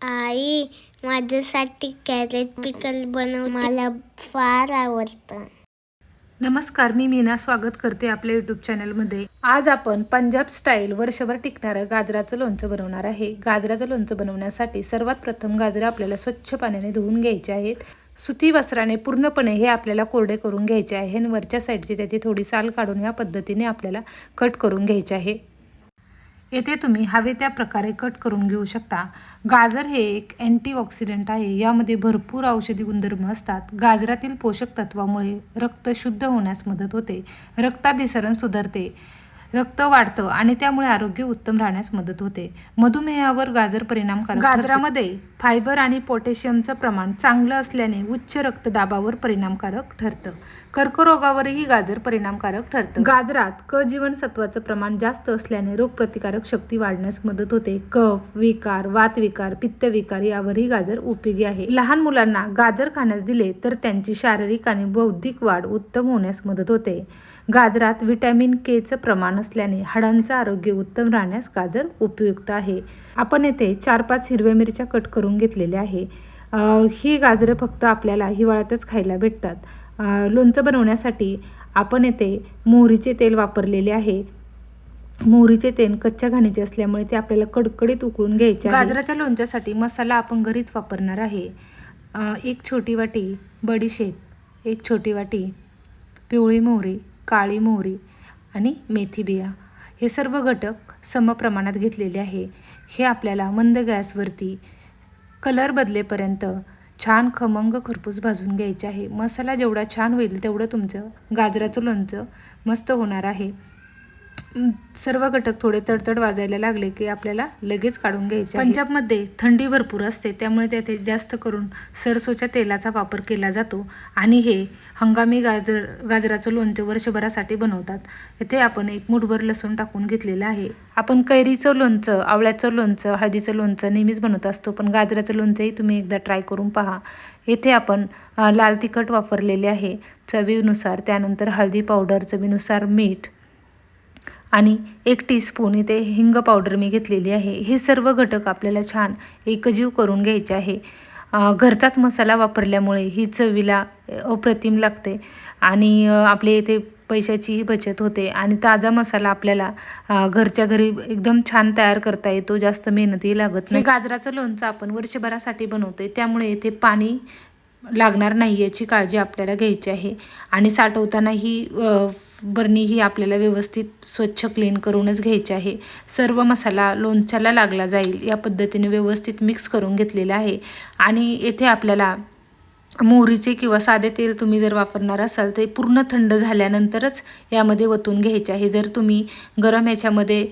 आई माझ्यासाठी कॅरेट पिकल बनव मला फार आवडतं. नमस्कार मी मीना स्वागत करते आपल्या यूट्यूब चॅनलमध्ये आज आपण पंजाब स्टाईल वर्षभर टिकणारं गाजराचं लोणचं बनवणार आहे. गाजराचं लोणचं बनवण्यासाठी सर्वात प्रथम गाजरं आपल्याला स्वच्छ पाण्याने धुवून घ्यायचे आहेत. सुती वस्त्राने पूर्णपणे हे आपल्याला कोरडे करून घ्यायचे आहे आणि वरच्या साईडची त्याची थोडी साल काढून ह्या पद्धतीने आपल्याला कट करून घ्यायचे आहे. येथे तुम्ही हवे त्या प्रकारे कट करून घेऊ शकता. गाजर हे एक अँटीऑक्सिडंट आहे. यामध्ये भरपूर औषधी गुणधर्म असतात. गाजरातील पोषक तत्वामुळे रक्त शुद्ध होण्यास मदत होते. रक्ताभिसरण सुधारते. रक्त वाढतं आणि त्यामुळे आरोग्य उत्तम राहण्यास मदत होते. मधुमेहावर गाजर परिणामकारक गाजरामध्ये फायबर आणि पोटॅशियमचं प्रमाण चांगलं असल्याने उच्च रक्तदाबावर परिणामकारक ठरतं. कर्करोगावरही गाजर परिणामकारक ठरतं. गाजरात क जीवनसत्वाचं प्रमाण जास्त असल्याने रोगप्रतिकारक शक्ती वाढण्यास मदत होते. कफ विकार वातविकार पित्तविकार यावरही गाजर उपयोगी आहे. लहान मुलांना गाजर खाण्यास दिले तर त्यांची शारीरिक आणि बौद्धिक वाढ उत्तम होण्यास मदत होते. गाजरात विटॅमिन केचं प्रमाण असल्याने हाडांचं आरोग्य उत्तम राहण्यास गाजर उपयुक्त आहे. आपण येथे चार पाच हिरव्या मिरच्या कट करून घेतलेल्या आहे. ही गाजरं फक्त आपल्याला हिवाळ्यातच खायला भेटतात. लोणचं बनवण्यासाठी आपण येथे मोहरीचे तेल वापरलेले आहे. मोहरीचे तेल कच्च्या घाणीचे असल्यामुळे ते आपल्याला कडकडीत उकळून घ्यायचे गाजराच्या लोणच्यासाठी मसाला आपण घरीच वापरणार आहे. एक छोटी वाटी बडीशेप एक छोटी वाटी पिवळी मोहरी काळी मोहरी आणि मेथी बिया हे सर्व घटक समप्रमाणात घेतलेले आहे. हे आपल्याला मंद गॅसवरती कलर बदलेपर्यंत छान खमंग खरपूस भाजून घ्यायचे आहे. मसाला जेवढा छान होईल तेवढं तुमचं गाजराचं लोणचं मस्त होणार आहे. सर्व घटक थोडे तडतड वाजायला लागले की आपल्याला लगेच काढून घ्यायचे पंजाबमध्ये थंडी भरपूर असते त्यामुळे तेथे जास्त करून सरसोच्या तेलाचा वापर केला जातो आणि हे हंगामी गाजर गाजराचं लोणचं वर्षभरासाठी बनवतात. येथे आपण एक मुठभर लसूण टाकून घेतलेलं आहे. आपण कैरीचं लोणचं आवळ्याचं लोणचं हळदीचं लोणचं नेहमीच बनवत असतो पण गाजराचं लोणचंही तुम्ही एकदा ट्राय करून पहा. येथे आपण लाल तिखट वापरलेले आहे चवीनुसार त्यानंतर हळदी पावडर चवीनुसार मीठ आणि एक टीस्पून इथे हिंग पावडर मी घेतलेली आहे. हे सर्व घटक आपल्याला छान एकजीव करून घ्यायचे आहे. घरचाच मसाला वापरल्यामुळे ही चवीला अप्रतिम लागते आणि अ, आपल्या इथे पैशाचीही बचत होते आणि ताजा मसाला आपल्याला घरच्या घरी एकदम छान तयार करता येतो जास्त मेहनतही लागत नाही. गाजराचं लोणचं आपण वर्षभरासाठी बनवतोय. त्यामुळे इथे पाणी लागणार नाही याची काळजी आपल्याला घ्यायची आहे. आणि साठवताना ही बरणी ही आपल्याला व्यवस्थित स्वच्छ क्लीन करूनच घ्यायची आहे. सर्व मसाला लोणच्याला लागला जाईल या पद्धतीने व्यवस्थित मिक्स करून घेतलेला आहे. आणि येथे आपल्याला मोहरीचे किंवा साधे तेल तुम्ही जर वापरणार असाल ते पूर्ण थंड झाल्यानंतरच यामध्ये ओतून घ्यायचे आहे. जर तुम्ही गरम ह्याच्यामध्ये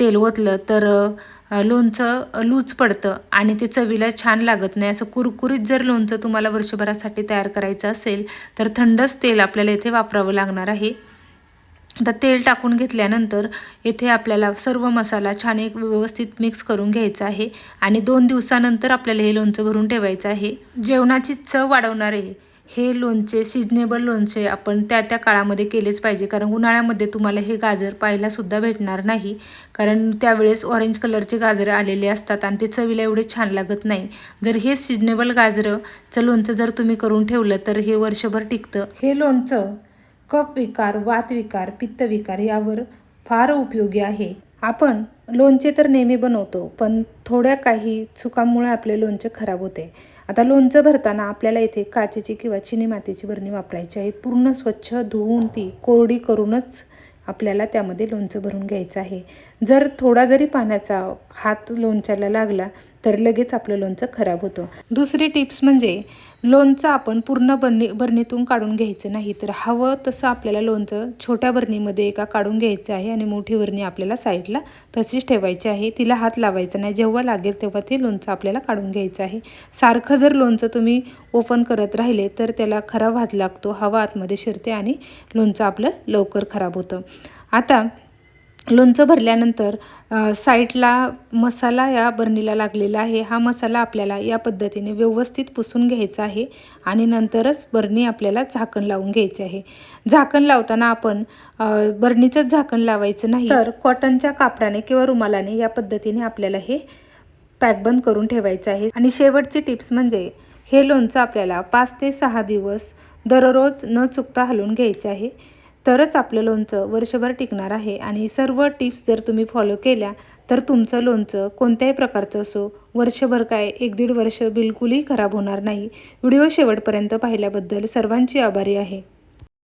तेल ओतलं तर लोणचं लूज पडतं आणि ते चवीला छान लागत नाही. असं कुरकुरीत जर लोणचं तुम्हाला वर्षभरासाठी तयार करायचं असेल तर थंडच तेल आपल्याला इथे वापरावं लागणार आहे. आता तेल टाकून घेतल्यानंतर येथे आपल्याला सर्व मसाला छान एक व्यवस्थित मिक्स करून घ्यायचा आहे. आणि दोन दिवसानंतर आपल्याला हे लोणचं भरून ठेवायचं आहे. जेवणाची चव वाढवणारे हे लोणचे सिजनेबल लोणचे आपण त्या त्या काळामध्ये केलेच पाहिजे. कारण उन्हाळ्यामध्ये तुम्हाला हे गाजर पाहायलासुद्धा भेटणार नाही. कारण त्यावेळेस ऑरेंज कलरचे गाजरं आलेले असतात आणि ते चवीला एवढे छान लागत नाही. जर हे सिजनेबल गाजरंचं लोणचं जर तुम्ही करून ठेवलं तर हे वर्षभर टिकतं. हे लोणचं कफ विकार वातविकार पित्तविकार यावर फार उपयोगी आहे. आपण लोणचे तर नेहमी बनवतो पण थोड्या काही चुकांमुळे आपले लोणचे खराब होते. आता लोणचं भरताना आपल्याला इथे काचेची किंवा चिनी मातीची बरणी वापरायची आहे. पूर्ण स्वच्छ धुवून ती कोरडी करूनच आपल्याला त्यामध्ये लोणचं भरून घ्यायचं आहे. जर थोडा जरी पाण्याचा हात लोणच्याला लागला तर लगेच आपलं लोणचं खराब होतं. दुसरी टिप्स म्हणजे लोणचं आपण पूर्ण बरणी बरणीतून काढून घ्यायचं नाही तर हवं तसं आपल्याला लोणचं छोट्या बरणीमध्ये एका काढून घ्यायचं आहे आणि मोठी बरणी आपल्याला साईडला तशीच ठेवायची आहे. तिला हात लावायचा नाही जेव्हा लागेल तेव्हा ते लोणचं आपल्याला काढून घ्यायचं आहे. सारखं जर लोणचं तुम्ही ओपन करत राहिले तर त्याला खराब हात लागतो हवा आतमध्ये शिरते आणि लोणचं आपलं लवकर खराब होतं. आता लोणचं भरल्यानंतर साईडला मसाला या बरणीला लागलेला आहे. हा मसाला आपल्याला या पद्धतीने व्यवस्थित पुसून घ्यायचा आहे आणि नंतरच बरणी आपल्याला झाकण लावून घ्यायची आहे. झाकण लावताना आपण अ, बरणीचंच झाकण लावायचं नाही. तर कॉटनच्या कापडाने किंवा रुमालाने या पद्धतीने आपल्याला हे पॅकबंद करून ठेवायचं आहे. आणि शेवटची टिप्स म्हणजे हे लोणचं आपल्याला पाच ते सहा दिवस दररोज न चुकता हलवून घ्यायचे आहे. तरच आपलं लोणचं वर्षभर टिकणार आहे. आणि सर्व टिप्स जर तुम्ही फॉलो केल्या तर तुमचं लोणचं कोणत्याही प्रकारचं असो वर्षभर काय एक दीड वर्ष बिलकुलही खराब होणार नाही. व्हिडिओ शेवटपर्यंत पाहिल्याबद्दल सर्वांची आभारी आहे.